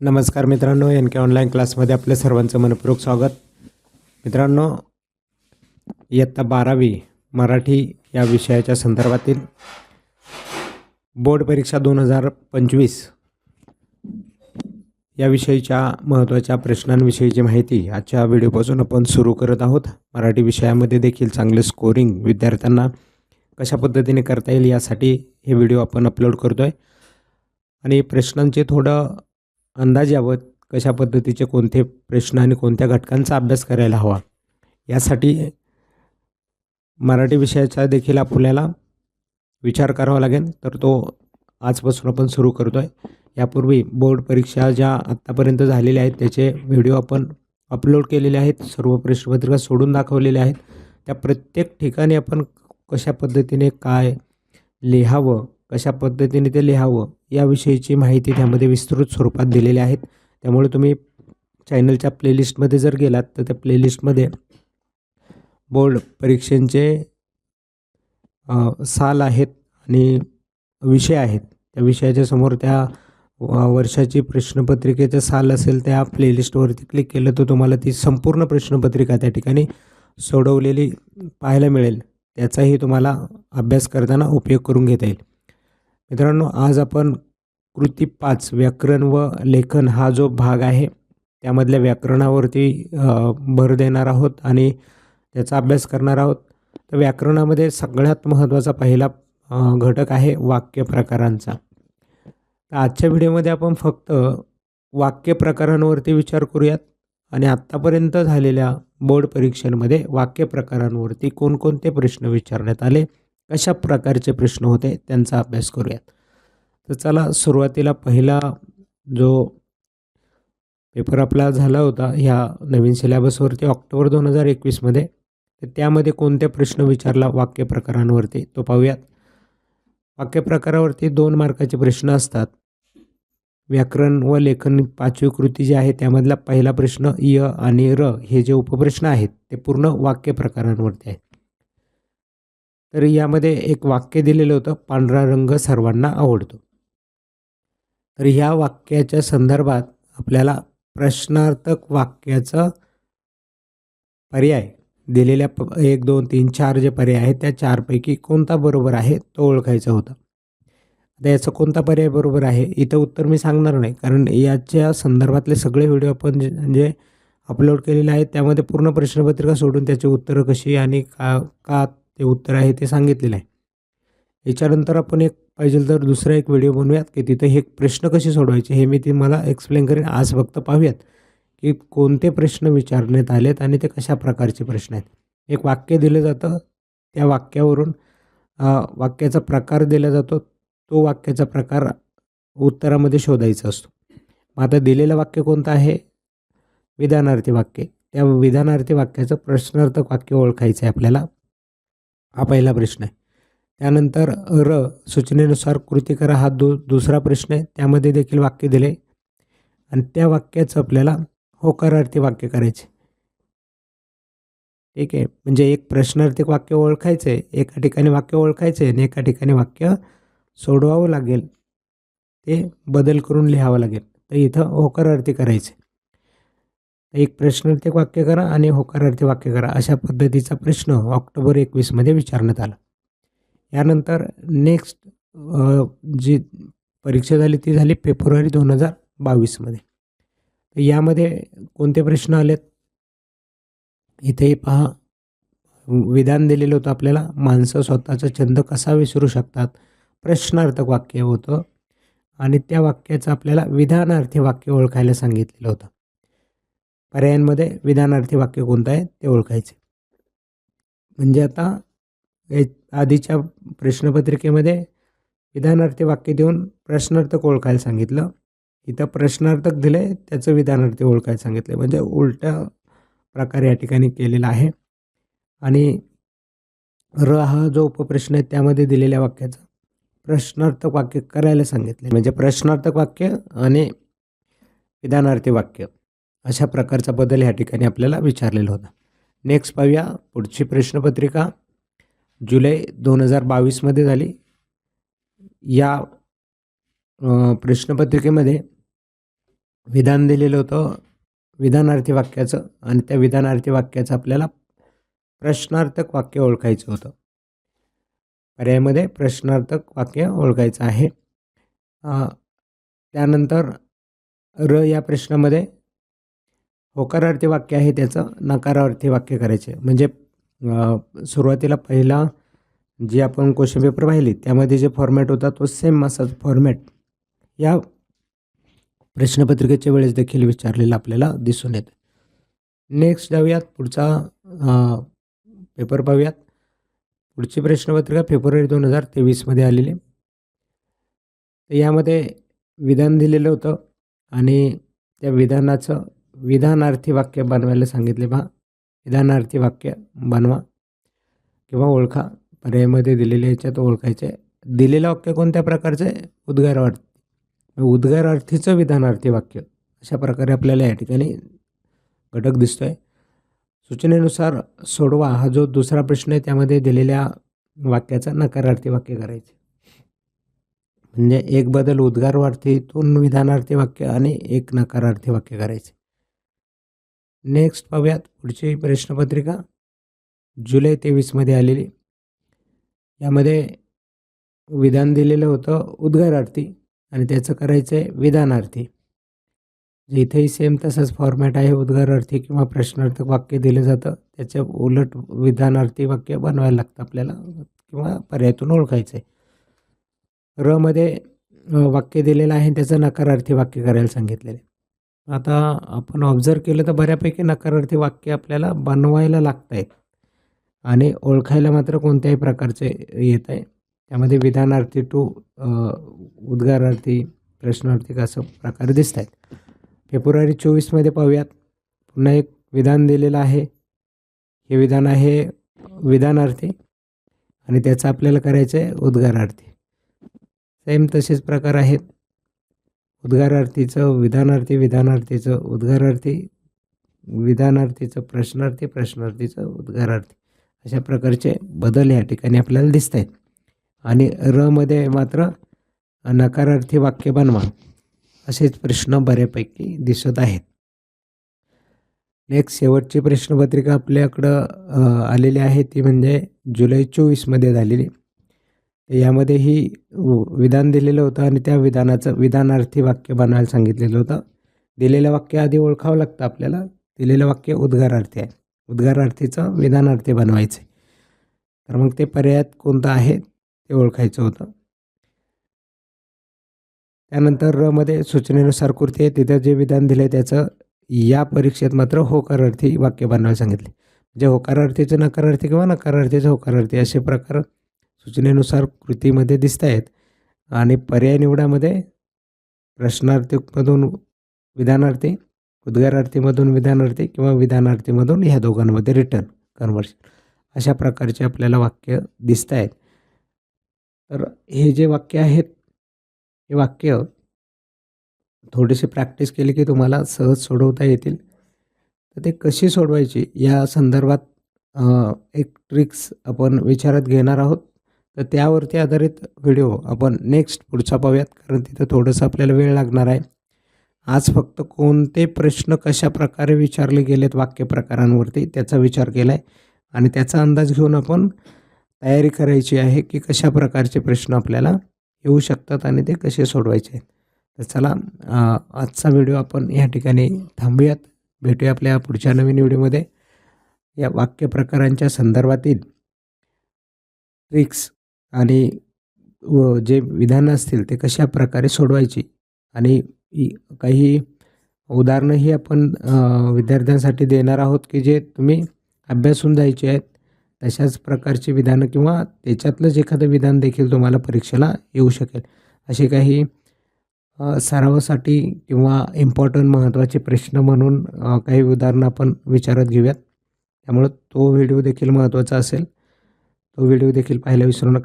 नमस्कार मित्रांनो एन के ऑनलाईन क्लासमध्ये आपल्या सर्वांचं मनपूर्वक स्वागत. मित्रांनो इयत्ता बारावी मराठी या विषयाच्या संदर्भातील बोर्ड परीक्षा दोन हजार पंचवीस या विषयीच्या महत्त्वाच्या प्रश्नांविषयीची माहिती आजच्या व्हिडिओपासून आपण सुरू करत आहोत. मराठी विषयामध्ये देखील चांगले स्कोरिंग विद्यार्थ्यांना कशा पद्धतीने करता येईल यासाठी हे व्हिडिओ आपण अपलोड करतो आहे आणि प्रश्नांचे थोडं अंदाज यावं कशा पद्धतीचे कोणते प्रश्न आणि कोणत्या घटकांचा अभ्यास करायला हवा? यासाठी मराठी विषयाचा देखील आपल्याला विचार करावा लागेल. तर तो आजपासून आपण सुरू करतो आहे यापूर्वी बोर्ड परीक्षा ज्या आत्तापर्यंत झालेल्या आहेत त्याचे व्हिडिओ आपण अपलोड केलेले आहेत. सर्व प्रश्नपत्रिका सोडून दाखवलेल्या आहेत. त्या प्रत्येक ठिकाणी आपण कशा पद्धतीने काय लिहावं कशा पद्धतीने ते लिहावं याविषयीची माहिती त्यामध्ये विस्तृत स्वरूपात दिलेली आहेत. त्यामुळे तुम्ही चॅनलच्या प्लेलिस्टमध्ये जर गेलात तर त्या प्लेलिस्टमध्ये बोर्ड परीक्षेचे साल आहेत आणि विषय आहेत. त्या विषयाच्या समोर त्या वर्षाची प्रश्नपत्रिकेचं साल असेल त्या प्लेलिस्टवरती क्लिक केलं तर तुम्हाला ती संपूर्ण प्रश्नपत्रिका त्या ठिकाणी सोडवलेली पाहायला मिळेल. त्याचाही तुम्हाला अभ्यास करताना उपयोग करून घेता येईल. मित्रांनो आज आपण कृती पाच व्याकरण व लेखन हा जो भाग आहे त्यामधल्या व्याकरणावरती भर देणार आहोत आणि त्याचा अभ्यास करणार आहोत. तर व्याकरणामध्ये सगळ्यात महत्त्वाचा पहिला घटक आहे वाक्य प्रकारांचा. तर आजच्या व्हिडिओमध्ये आपण फक्त वाक्य प्रकारांवरती विचार करूयात आणि आत्तापर्यंत झालेल्या बोर्ड परीक्षांमध्ये वाक्य प्रकारांवरती कोणकोणते प्रश्न विचारण्यात आले कशा प्रकारचे प्रश्न होते त्यांचा अभ्यास करूयात. तर चला सुरुवातीला पहिला जो पेपर आपला झाला होता ह्या नवीन सिलेबसवरती ऑक्टोबर दोन हजार एकवीसमध्ये तर त्यामध्ये कोणते प्रश्न विचारला वाक्य प्रकारांवरती तो पाहूयात. वाक्यप्रकारावरती दोन मार्काचे प्रश्न असतात. व्याकरण व लेखन पाचवी कृती जी आहे त्यामधला पहिला प्रश्न य आणि र हे जे उपप्रश्न आहेत ते पूर्ण वाक्यप्रकारांवरती आहेत. आहे तर यामध्ये एक वाक्य दिलेलं होतं पांढरा रंग सर्वांना आवडतो. तर ह्या वाक्याच्या संदर्भात आपल्याला प्रश्नार्थक वाक्याचं पर्याय दिलेल्या प एक दोन तीन चार जे पर्याय आहेत त्या चारपैकी कोणता बरोबर आहे तो ओळखायचा होता. आता याचा कोणता पर्याय बरोबर आहे इथं उत्तर मी सांगणार नाही कारण याच्या संदर्भातले सगळे व्हिडिओ आपण जे जे अपलोड केलेले आहेत त्यामध्ये पूर्ण प्रश्नपत्रिका सोडून त्याची उत्तरं कशी आणि का का ते उत्तर आहे ते सांगितलेलं आहे. याच्यानंतर आपण एक पाहिजे तर दुसरा एक व्हिडिओ बनवूयात की तिथं हे प्रश्न कसे सोडवायचे हे मी तुम्हाला एक्सप्लेन करेन. आज फक्त पाहूयात की कोणते प्रश्न विचारण्यात आलेत आणि ते कशा प्रकारचे प्रश्न आहेत. एक वाक्य दिलं जातं त्या वाक्यावरून वाक्याचा प्रकार दिला जातो तो वाक्याचा प्रकार उत्तरामध्ये शोधायचा असतो. मग आता दिलेलं वाक्य कोणतं आहे? विधानार्थी वाक्य. त्या विधानार्थी वाक्याचं प्रश्नार्थक वाक्य ओळखायचं आहे आपल्याला. हा पहिला प्रश्न आहे. त्यानंतर र सूचनेनुसार कृती करा हा दु दुसरा प्रश्न आहे. त्यामध्ये देखील वाक्य दिले. आणि त्या वाक्याचं आपल्याला होकारार्थी वाक्य करायचे. ठीक आहे. म्हणजे एक प्रश्नार्थिक वाक्य ओळखायचं आहे एका ठिकाणी वाक्य ओळखायचे आणि एका ठिकाणी वाक्य सोडवावं लागेल. ते बदल करून लिहावं लागेल. तर इथं होकारार्थी करायचे एक प्रश्नार्थक वाक्य करा आणि होकारार्थी वाक्य करा. अशा पद्धतीचा प्रश्न ऑक्टोबर एकवीसमध्ये विचारण्यात आला. यानंतर नेक्स्ट जी परीक्षा झाली ती झाली फेब्रुवारी दोन हजार बावीसमध्ये. तर यामध्ये कोणते प्रश्न आलेत? इथेही पहा. विधान दिलेलं होतं आपल्याला. माणसं स्वतःचा छंद कसा विसरू शकतात? प्रश्नार्थक वाक्य होतं. आणि त्या वाक्याचं आपल्याला विधानार्थी वाक्य ओळखायला सांगितलेलं होतं. पर्यायांमध्ये विधानार्थी वाक्य कोणतं आहे ते ओळखायचे. म्हणजे आता हे आधीच्या प्रश्नपत्रिकेमध्ये विधानार्थी वाक्य देऊन प्रश्नार्थक ओळखायला सांगितलं. इथं प्रश्नार्थक दिले त्याचं विधानार्थी ओळखायला सांगितलं म्हणजे उलट्या प्रकारे या ठिकाणी केलेला आहे. आणि र हा जो उपप्रश्न आहे त्यामध्ये दिलेल्या वाक्याचं प्रश्नार्थक वाक्य करायला सांगितले म्हणजे प्रश्नार्थक वाक्य आणि विधानार्थी वाक्य. अशा प्रकारचा बदल ह्या ठिकाणी आपल्याला विचारलेला होता. नेक्स्ट पाहूया पुढची प्रश्नपत्रिका. जुलै दोन हजार बावीसमध्ये झाली. या प्रश्नपत्रिकेमध्ये विधान दिलेलं होतं विधानार्थी वाक्याचं आणि त्या विधानार्थी वाक्याचं आपल्याला प्रश्नार्थक वाक्य ओळखायचं होतं. पर्यायामध्ये प्रश्नार्थक वाक्य ओळखायचं आहे. त्यानंतर र या प्रश्नामध्ये होकारार्थी वाक्य आहे त्याचं नकारार्थी वाक्य करायचे. म्हणजे सुरुवातीला पहिला जी आपण क्वेश्चन पेपर पाहिली त्यामध्ये जे फॉर्मॅट होता तो सेम असाच फॉर्मॅट या प्रश्नपत्रिकेच्या वेळेस देखील विचारलेलं आपल्याला दिसून येतं. नेक्स्ट जाऊयात पुढचा पेपर पाहूयात. पुढची प्रश्नपत्रिका फेब्रुवारी दोन हजार तेवीसमध्ये आलेली. तर यामध्ये विधान दिलेलं होतं आणि त्या विधानाचं विधानार्थी वाक्य बनवायला सांगितले पहा विधानार्थी वाक्य बनवा. किंवा ओळखा. पर्यायमध्ये दिलेल्या याच्यात ओळखायचे. दिलेलं वाक्य कोणत्या प्रकारचं आहे? उद्गारार्थी. उद्गारार्थीचं विधानार्थी वाक्य. अशा प्रकारे आपल्याला या ठिकाणी घटक दिसतो आहे सूचनेनुसार सोडवा हा जो दुसरा प्रश्न आहे त्यामध्ये दिलेल्या वाक्याचा नकारार्थी वाक्य करायचे. म्हणजे एक बदल उद्गारार्थीतून विधानार्थी वाक्य आणि एक नकारार्थी वाक्य करायचे. नेक्स्ट पाहूयात पुढची प्रश्नपत्रिका. जुलै तेवीसमध्ये आलेली. यामध्ये विधान दिलेलं होतं उद्गारार्थी आणि त्याचं करायचं आहे विधानार्थी. इथेही सेम तसंच फॉर्मॅट आहे उद्गारार्थी किंवा प्रश्नार्थक वाक्य दिलं जातं. त्याच्या उलट विधानार्थी वाक्य बनवायला लागतं आपल्याला किंवा पर्यायातून ओळखायचं आहे. रमध्ये वाक्य दिलेलं आहे त्याचं नकारार्थी वाक्य करायला सांगितलेलं आहे. आता आपण ऑब्झर्व केलं तर बऱ्यापैकी नकारार्थी वाक्य आपल्याला बनवायला लागत आहेत आणि ओळखायला मात्र कोणत्याही प्रकारचे येत आहे. त्यामध्ये विधानार्थी टू उद्गारार्थी प्रश्नार्थी असं प्रकार दिसत आहेत फेब्रुवारी चोवीसमध्ये पाहूयात. पुन्हा एक विधान दिलेलं आहे. हे विधान आहे विधानार्थी आणि त्याचं आपल्याला करायचं आहे उद्गारार्थी. सेम तसेच प्रकार आहेत. उद्गारार्थीचं विधानार्थी विधानार्थीचं उद्गारार्थी विधानार्थीचं प्रश्नार्थी प्रश्नार्थीचं उद्गारार्थी अशा प्रकारचे बदल या ठिकाणी आपल्याला दिसत आहेत आणि रमध्ये मात्र नकारार्थी वाक्य बनवा असेच प्रश्न बऱ्यापैकी दिसत आहेत. नेक्स्ट शेवटची प्रश्नपत्रिका आपल्याकडं आलेली आहे ती म्हणजे जुलै चोवीसमध्ये झालेली. यामध्येही व- विधान दिलेलं होतं आणि त्या विधानाचं विधानार्थी वाक्य बनवायला सांगितलेलं होतं. दिलेलं वाक्य आधी ओळखावं लागतं आपल्याला. दिलेलं वाक्य उद्गारार्थी आहे. उद्गारार्थीचं विधानार्थी बनवायचं आहे तर मग ते पर्यायात कोणतं आहे ते ओळखायचं होतं. त्यानंतर र मध्ये सूचनेनुसार कृती आहे. तिथं जे विधान दिलं आहे त्याचं या परीक्षेत मात्र होकारार्थी वाक्य बनवायला सांगितले. म्हणजे होकारार्थीचं नकारार्थी किंवा नकारार्थीचं होकारार्थी असे प्रकार सूचनेनुसार कृतीमध्ये दिसत आहेत आणि पर्याय निवडामध्ये प्रश्नार्थीमधून विधानार्थी उद्गारार्थीमधून विधानार्थी किंवा विधानार्थीमधून ह्या दोघांमध्ये रिटर्न कन्वर्शन अशा प्रकारचे आपल्याला वाक्य दिसत आहेत तर हे जे वाक्य आहेत हे वाक्य थोडीशी प्रॅक्टिस केली की तुम्हाला सहज सोडवता येतील. तर ते कशी सोडवायची या संदर्भात एक ट्रिक्स आपण विचारात घेणार आहोत. तर त्यावरती आधारित व्हिडिओ आपण नेक्स्ट पुढचा पाहूयात कारण तिथं थोडंसं आपल्याला वेळ लागणार आहे. आज फक्त कोणते प्रश्न कशा प्रकारे विचारले गेलेत वाक्यप्रकारांवरती त्याचा विचार केला आहे आणि त्याचा अंदाज घेऊन आपण तयारी करायची आहे की कशा प्रकारचे प्रश्न आपल्याला येऊ शकतात आणि ते कसे सोडवायचे आहेत. तर चला आजचा व्हिडिओ आपण या ठिकाणी थांबूयात. भेटूया आपल्या पुढच्या नवीन व्हिडिओमध्ये. या वाक्यप्रकारांच्या संदर्भातील ट्रिक्स आणि व जे विधानं असतील ते कशा प्रकारे सोडवायची? आणि काही उदाहरणंही आपण विद्यार्थ्यांसाठी देणार आहोत की जे तुम्ही अभ्यासून जायचे आहेत तशाच प्रकारची विधानं किंवा त्याच्यातलंच एखादं विधान देखील तुम्हाला परीक्षेला येऊ शकेल. असे काही सरावासाठी किंवा इम्पॉर्टंट महत्त्वाचे प्रश्न म्हणून काही उदाहरणं आपण विचारात घेऊयात. त्यामुळं तो व्हिडिओ देखील महत्त्वाचा असेल. तो व्हिडिओ देखील पाहायला विसरू नका.